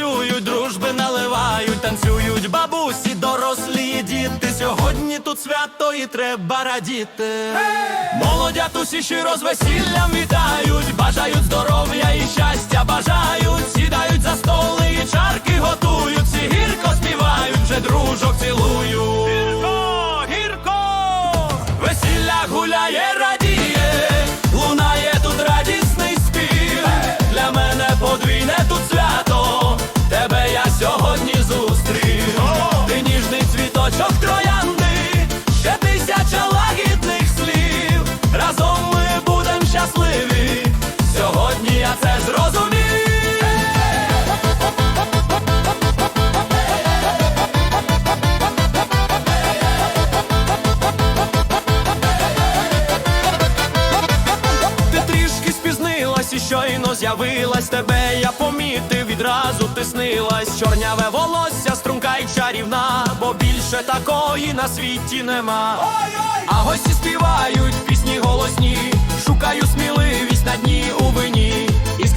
працюють, дружби наливають, танцюють бабусі, дорослі і діти. Сьогодні тут свято і треба радіти. Hey! Молодят усі щиро з весіллям вітають, бажають здоров'я і щастя, бажають, сідають за столи і чарки готують, всі гірко співають, вже дружок цілують. Гірко, гірко, весілля гуляє. Це зрозумів. Ти трішки спізнилась і щойно з'явилась тебе, я помітив, відразу ти снилась Чорняве волосся, струнка й чарівна, бо більше такої на світі нема. А гості співають пісні голосні, шукаю сміливість на дні у вині,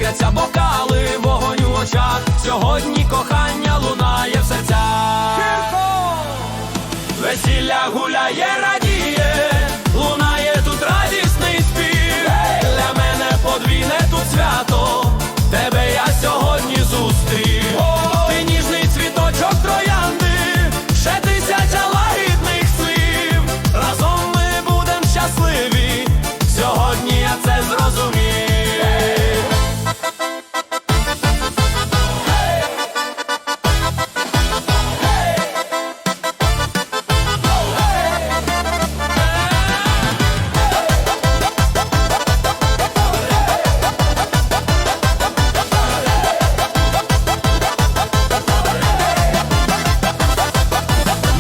іскряться бокали, вогонь у очах. Сьогодні кохання лунає в серцях. Весілля гуляє, радіє, лунає тут радісний спів. Для мене подвійне тут свято,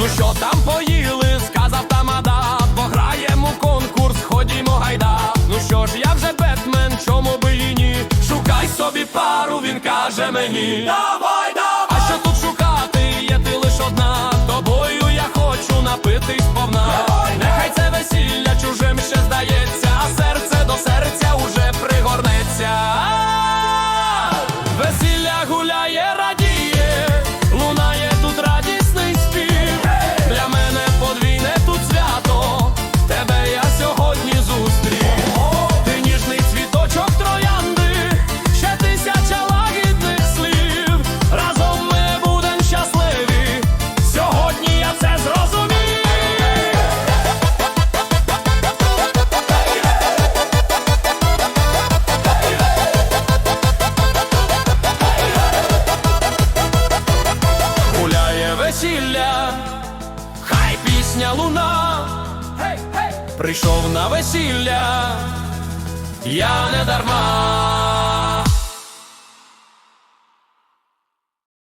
Ну що там поїли, сказав тамада, пограємо конкурс, ходімо гайда. Ну що ж, я вже Бетмен, чому би і ні? Шукай собі пару, він каже мені. Давай, весілля, хай пісня луна, прийшов на весілля, я не дарма.